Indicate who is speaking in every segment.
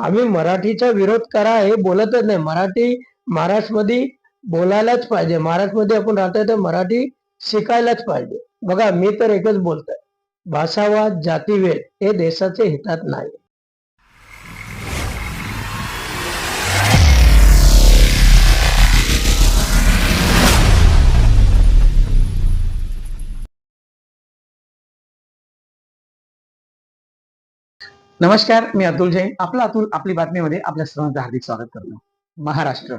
Speaker 1: आम्ही मराठीचा विरोध करा हे बोलतच नाही. मराठी महाराष्ट्रमध्ये बोलायलाच पाहिजे. महाराष्ट्रमध्ये आपण राहतोय तर मराठी शिकायलाच पाहिजे. बघा मी तर एकच बोलतोय. भाषावाद जातीभेद हे देशाच्या हितात नाही.
Speaker 2: नमस्कार मी अतुल जैन. आपला अतुल आपली बातमीमध्ये आपल्या सर्वांचं हार्दिक स्वागत करतो. महाराष्ट्र.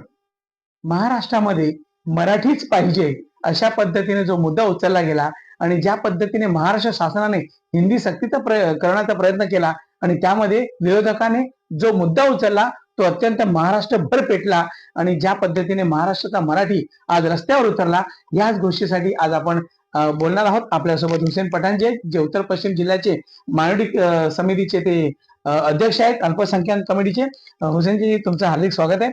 Speaker 2: महाराष्ट्रामध्ये मराठीच पाहिजे अशा पद्धतीने जो मुद्दा उचलला गेला आणि ज्या पद्धतीने महाराष्ट्र शासनाने हिंदी सक्तीचा प्रय करण्याचा प्रयत्न केला आणि त्यामध्ये विरोधकाने जो मुद्दा उचलला तो अत्यंत महाराष्ट्रभर पेटला आणि ज्या पद्धतीने महाराष्ट्राचा मराठी आज रस्त्यावर उतरला याच गोष्टीसाठी आज आपण बोलणार आहोत आपल्यासोबत हुसेन पठाण जे जे उत्तर पश्चिम जिल्ह्याचे मायनॉरिटी समितीचे ते अध्यक्ष आहेत अल्पसंख्याक कमिटीचे. हुसेनजी तुमचं हार्दिक स्वागत आहे.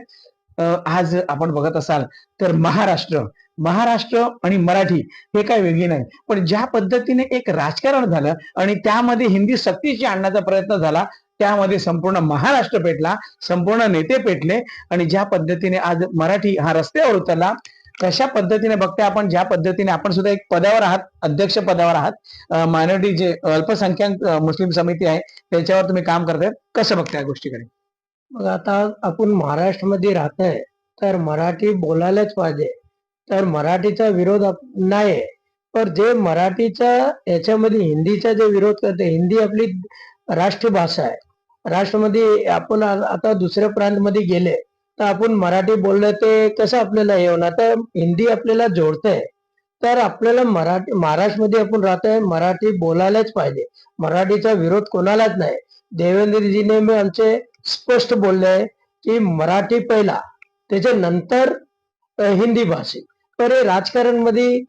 Speaker 2: आज आपण बघत असाल तर महाराष्ट्र महाराष्ट्र आणि मराठी हे काय वेगळी नाही पण ज्या पद्धतीने एक राजकारण झालं आणि त्यामध्ये हिंदी सक्तीची आणण्याचा प्रयत्न झाला त्यामध्ये संपूर्ण महाराष्ट्र पेटला संपूर्ण नेते पेटले आणि ज्या पद्धतीने आज मराठी हा रस्त्यावर उतरला कशा पद्धतीने बघताय आपण? ज्या पद्धतीने आपण सुद्धा एक पदावर आहात अध्यक्ष पदावर आहात मायनॉरिटी जे अल्पसंख्याक मुस्लिम समिती आहे त्याच्यावर तुम्ही काम करताय कसं बघताय या गोष्टीकडे?
Speaker 1: मग आता आपण महाराष्ट्रामध्ये राहतोय तर मराठी बोलायलाच पाहिजे. तर मराठीचा विरोध नाही पण जे मराठीचा याच्यामध्ये हिंदीचा जे विरोध करते हिंदी आपली राष्ट्रभाषा आहे. राष्ट्रमध्ये आपण आता दुसऱ्या प्रांतमध्ये गेले तर आपण मराठी बोललं ते कसं आपल्याला हे होणार? तर हिंदी आपल्याला जोडतंय. तर आपल्याला मराठी महाराष्ट्रमध्ये आपण राहतोय मराठी बोलायलाच पाहिजे. मराठीचा विरोध कोणालाच नाही. देवेंद्रजीने मी आमचे स्पष्ट बोलले की मराठी पहिला त्याच्यानंतर हिंदी भाषिक तर हे राजकारणमध्ये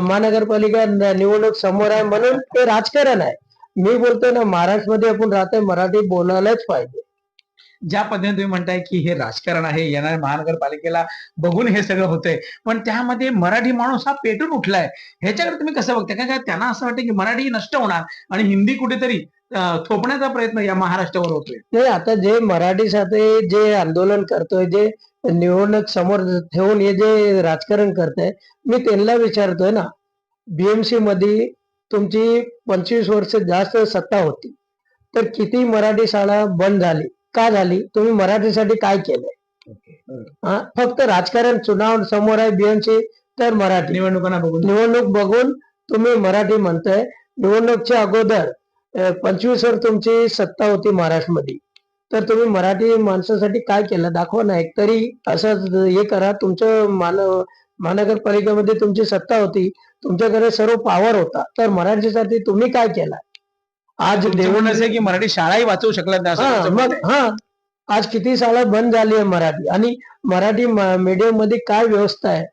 Speaker 1: महानगरपालिका निवडणूक समोर आहे म्हणून ते राजकारण आहे. मी बोलतोय ना महाराष्ट्रमध्ये आपण राहतोय मराठी बोलायलाच पाहिजे.
Speaker 2: ज्या पद्धतीने तुम्ही म्हणताय की हे राजकारण आहे येणाऱ्या महानगरपालिकेला बघून हे सगळं होतंय. पण त्यामध्ये मराठी माणूस हा पेटून उठलाय. ह्याच्याकडे तुम्ही कसं बघताय? कारण त्यांना असं वाटतं की मराठी नष्ट होणार आणि हिंदी कुठेतरी थोपण्याचा प्रयत्न या महाराष्ट्रावर होतोय.
Speaker 1: नाही आता जे मराठीसाठी जे आंदोलन करतोय जे निवडणूक समोर ठेवून हे जे राजकारण करताय मी त्यांना विचारतोय ना बीएमसी मध्ये तुमची पंचवीस वर्ष जास्त सत्ता होती. तर किती मराठी शाळा बंद झाली? का झाली? तुम्ही मराठीसाठी काय केलंय? हा फक्त राजकारण चुनाव समोर आहे बीएमसी तर मराठी.
Speaker 2: निवडणुकांना बघून.
Speaker 1: निवडणूक बघून तुम्ही मराठी म्हणताय. निवडणूकच्या अगोदर पंचवीस वर्ष तुमची सत्ता होती महाराष्ट्रामध्ये. तर तुम्ही मराठी माणसासाठी काय केलं? दाखवा ना एकतरी असं हे करा. तुमचं मान महानगरपालिकेमध्ये तुमची सत्ता होती. तुमच्याकडे सर्व पॉवर होता. तर मराठीसाठी तुम्ही काय केलं? आज
Speaker 2: जेवण
Speaker 1: देवेंद्र
Speaker 2: असं की मराठी शाळाही वाचवू शकला नाही
Speaker 1: हा. हा. आज किती शाळा बंद झाली आहे मराठी? आणि मराठी मीडियममध्ये काय व्यवस्था आहे?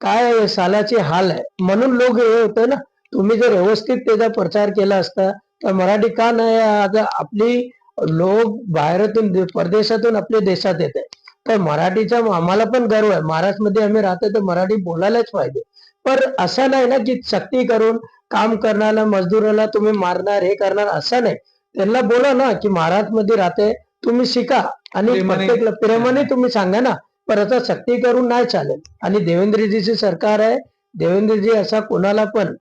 Speaker 1: काय सालाचे हाल आहे? म्हणून लोक हे होतं ना तुम्ही जर व्यवस्थित त्याचा प्रचार केला असता तर मराठी का नाही आता आपली लोक बाहेरातून परदेशातून आपल्या देशात येत आहे. तर मराठीचा आम्हाला पण गर्व आहे. महाराष्ट्रामध्ये आम्ही राहतो तर मराठी बोलायलाच पाहिजे. पण असं नाही ना की सक्ती करून काम करणारा मजदूराला तुम्ही मारणार हे करणार असं नाही. त्यांना बोला ना की महाराष्ट्रामध्ये राहते तुम्ही शिका आणि प्रत्येक प्रेमाने तुम्ही सांगा ना. पण आता सक्ती करून नाही चालेल. आणि देवेंद्रजीचे सरकार आहे देवेंद्रजी असा कोणाला पण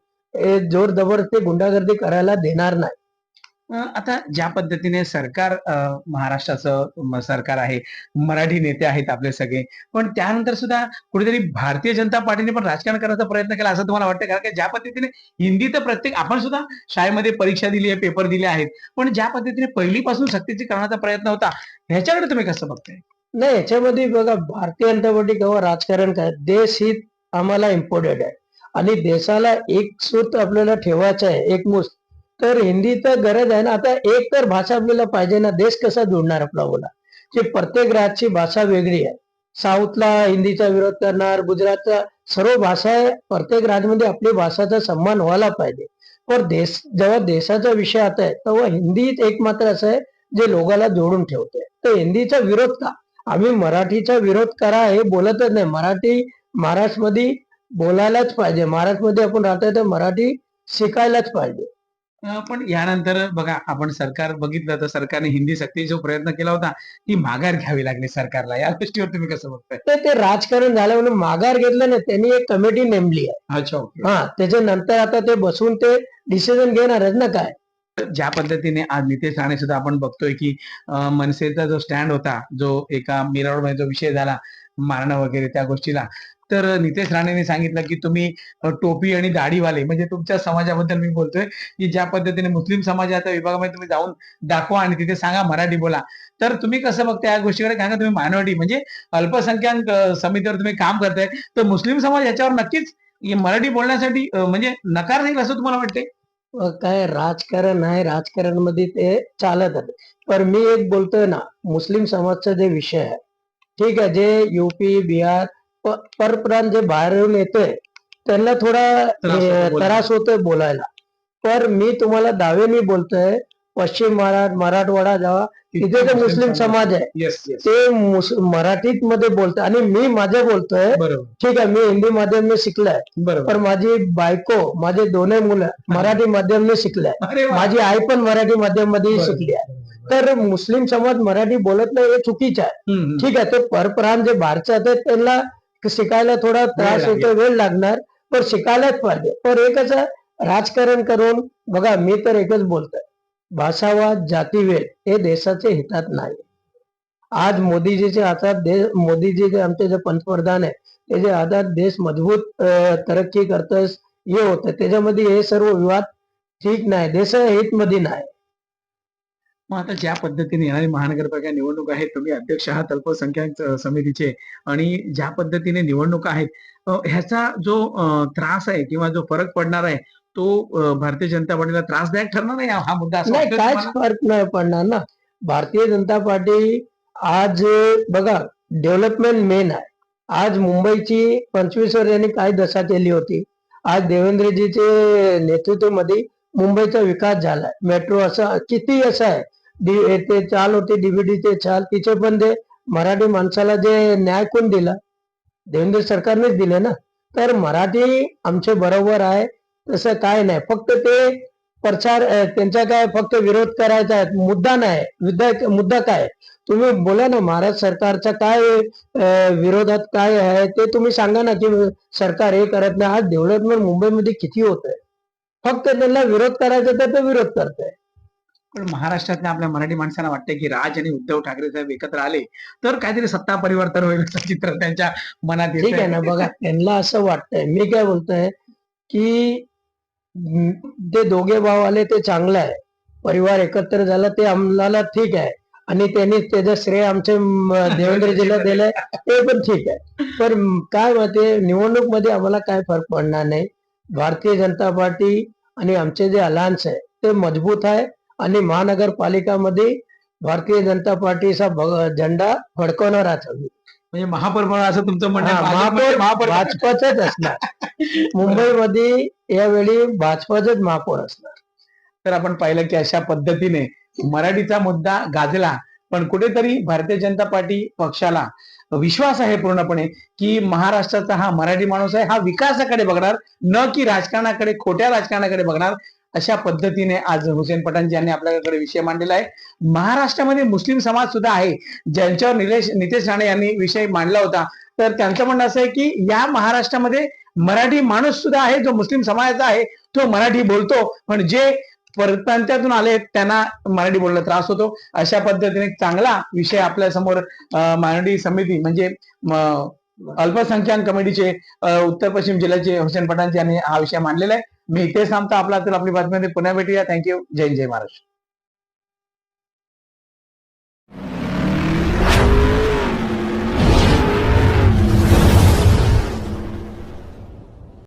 Speaker 1: जोर जबरदस्ती गुंडागर्दी करायला देणार नाही.
Speaker 2: आता ज्या पद्धतीने सरकार महाराष्ट्राचं सरकार आहे मराठी नेते आहेत आपले सगळे पण त्यानंतर सुद्धा कुठेतरी भारतीय जनता पार्टीने पण राजकारण करण्याचा प्रयत्न केला असं तुम्हाला वाटतं? कारण की ज्या पद्धतीने हिंदी तर प्रत्येक आपण सुद्धा शाळेमध्ये परीक्षा दिली आहे पेपर दिले आहेत पण ज्या पद्धतीने पहिलीपासून सक्तीची करण्याचा प्रयत्न होता ह्याच्याकडे तुम्ही कसं बघताय?
Speaker 1: नाही याच्यामध्ये बघा भारतीय जनता पार्टी किंवा राजकारण काय देश हित आम्हाला इम्पॉर्टंट आहे. आणि देशाला एक सूत आपल्याला ठेवायचं आहे एकमुस्त तर हिंदी तर गरज आहे ना आता एक तर भाषा आपल्याला पाहिजे ना देश कसा जोडणार आपला बोला. की प्रत्येक राज्याची भाषा वेगळी आहे. साऊथला हिंदीचा विरोध करणार गुजरातचा सर्व भाषा आहे प्रत्येक राज्यामध्ये आपली भाषाचा सन्मान व्हायला पाहिजे. पण देश जेव्हा देशाचा विषय आता आहे तेव्हा हिंदीच एकमात्र असं आहे जे लोकाला जोडून ठेवते. तर हिंदीचा विरोध का? आम्ही मराठीचा विरोध करा हे बोलतच नाही. मराठी महाराष्ट्रमध्ये बोलायलाच पाहिजे. महाराष्ट्रमध्ये आपण राहतोय तर मराठी शिकायलाच पाहिजे.
Speaker 2: पण यानंतर बघा आपण सरकार बघितलं तर सरकारने हिंदी सक्ती जो प्रयत्न केला होता ती माघार घ्यावी लागली सरकारला. या गोष्टीवर तुम्ही कसं बघताय?
Speaker 1: तर ते राजकारण झालं म्हणून माघार घेतलं ना त्यांनी एक कमिटी नेमली आहे.
Speaker 2: अच्छा ओके.
Speaker 1: हा त्याच्यानंतर आता ते बसून ते डिसिजन घेणारच ना काय?
Speaker 2: ज्या पद्धतीने आज नितेश राणे सुद्धा आपण बघतोय की मनसेचा जो स्टँड होता जो एका मिरावडमध्ये जो विषय झाला मारणं वगैरे त्या गोष्टीला तर नितेश राणेंनी सांगितलं की तुम्ही टोपी आणि दाढीवाले म्हणजे तुमच्या समाजाबद्दल मी बोलतोय की ज्या पद्धतीने मुस्लिम समाजाच्या विभागामध्ये तुम्ही जाऊन दाखवा आणि तिथे सांगा मराठी बोला. तर तुम्ही कसं बघता या गोष्टीकडे? कारण तुम्ही मायनॉरिटी म्हणजे अल्पसंख्याक समितीवर तुम्ही काम करताय तर मुस्लिम समाज याच्यावर नक्कीच मराठी बोलण्यासाठी म्हणजे नकार देईल असं तुम्हाला
Speaker 1: वाटते काय राजकारण आहे राजकारणमध्ये ते चालत आहे. पण मी एक बोलतोय ना मुस्लिम समाजचा जे विषय आहे ठीक आहे जे युपी बिहार परप्रांत जे बाहेरून येतोय त्यांना थोडा
Speaker 2: त्रास
Speaker 1: होतोय बोलायला. पण मी तुम्हाला दावेनी बोलतोय पश्चिम महाराष्ट्र मराठवाडा जेव्हा तिथे जे मुस्लिम समाज. आहे ते मराठीत मध्ये बोलतोय. आणि मी माझं बोलतोय ठीक आहे मी हिंदी माध्यम शिकलाय.
Speaker 2: बरोबर.
Speaker 1: पण माझी बायको माझे दोन्ही मुलं मराठी माध्यमने शिकलाय.
Speaker 2: अरे वा.
Speaker 1: माझी आई पण मराठी
Speaker 2: माध्यममध्ये.
Speaker 1: शिकली आहे. तर मुस्लिम समाज मराठी बोलत नाही हे चुकीचं आहे. ठीक आहे ते परप्रांत जे बाहेरचे आहेत त्यांना शिकायला थोडा त्रास. होतो वेळ लागणार पण शिकायलाच पाहिजे. पण कसं राजकारण करून बघा मी तर एकच बोलतोय. भाषावाद जातीभेद हे देशाच्या हितात नाही. आज मोदीजीच्या हातात देश मोदीजी जे आमचे जे पंतप्रधान आहे त्याच्या हातात देश मजबूत तरक्की करतोय हे होतं त्याच्यामध्ये हे सर्व विवाद ठीक नाही देश हित मध्ये नाही.
Speaker 2: मग आता ज्या पद्धतीने येणारी महानगरपालिका निवडणूक आहे तुम्ही अध्यक्ष आहात अल्पसंख्याक समितीचे आणि ज्या पद्धतीने निवडणूक आहेत ह्याचा जो त्रास आहे किंवा जो फरक पडणार आहे तो भारतीय जनता पार्टीला त्रासदायक ठरणार नाही हा मुद्दा असं
Speaker 1: नाही काहीच? फरक नाही पडणार ना. भारतीय जनता पार्टी आज बघा डेव्हलपमेंट मेन आहे. आज मुंबईची पंचवीस वर्षांनी काय दशा केली होती? आज देवेंद्रजीचे नेतृत्वामध्ये मुंबईचा विकास झालाय. मेट्रो असं किती असं आहे ते चाल होती डीबीडी ते चाल तिचे पण ते मराठी माणसाला जे न्याय कोण दिला? देवेंद्र सरकारनेच दिले ना? तर मराठी आमचे बरोबर आहे तसं काय नाही. फक्त ते प्रचार त्यांचा काय फक्त विरोध करायचा आहे. मुद्दा नाही. मुद्दा मुद्दा काय? तुम्ही बोला ना महाराष्ट्र सरकारचा काय विरोधात काय आहे ते तुम्ही सांगा ना की सरकार हे करत नाही. आज डेव्हलपमेंट मुंबईमध्ये किती होत आहे फक्त त्यांना विरोध करायचा तर ते विरोध करताय.
Speaker 2: पण महाराष्ट्रातल्या आपल्या मराठी माणसांना वाटतंय की राज आणि उद्धव ठाकरे साहेब एकत्र आले तर काहीतरी सत्ता परिवर्तन होईल असं चित्र त्यांच्या मनात
Speaker 1: ठीक आहे ना बघा त्यांना असं वाटतंय. मी काय बोलतोय की ते दोघे भाव आले ते चांगलं आहे. परिवार एकत्र झाला ते आम्हाला ठीक आहे. आणि त्यांनी त्याचं श्रेय आमचे देवेंद्रजीला दिलंय ते पण ठीक आहे. पण काय माहिती निवडणूकमध्ये आम्हाला काय फरक पडणार नाही. भारतीय जनता पार्टी आणि आमचे जे अलायन्स आहे ते मजबूत आहे. आणि महानगरपालिकामध्ये भारतीय जनता पार्टीचा झेंडा फडकवणाराच आम्ही.
Speaker 2: म्हणजे महापौर असं तुमचं म्हणणं
Speaker 1: महापौर
Speaker 2: महापौर
Speaker 1: भाजपाचाच असणार. मुंबईमध्ये यावेळी भाजपाचाच महापौर असणार.
Speaker 2: तर आपण पाहिलं की अशा पद्धतीने मराठीचा मुद्दा गाजला पण कुठेतरी भारतीय जनता पार्टी पक्षाला विश्वास आहे पूर्णपणे की महाराष्ट्राचा हा मराठी माणूस आहे हा विकासाकडे बघणार न की राजकारणाकडे खोट्या राजकारणाकडे बघणार. अशा पद्धतीने आज हुसेन पठाणजी यांनी आपल्याकडे विषय मांडलेला आहे. महाराष्ट्रामध्ये मुस्लिम समाज सुद्धा आहे ज्यांच्यावर निलेश नितेश राणे यांनी विषय मांडला होता. तर त्यांचं म्हणणं असं आहे की या महाराष्ट्रामध्ये मराठी माणूस सुद्धा आहे जो मुस्लिम समाजाचा आहे तो मराठी बोलतो. पण जे परप्रांत्यातून आले त्यांना मराठी बोलणं त्रास होतो. अशा पद्धतीने चांगला विषय आपल्यासमोर मराठी समिती म्हणजे अल्पसंख्याक कमिटीचे उत्तर पश्चिम जिल्ह्याचे हुसेन पठाण यांनी हा विषय मांडलेला आहे. मी इथे थांबतो. आपला तर आपली बातमी पुन्हा भेटूया. थँक्यू जय जय महाराष्ट्र.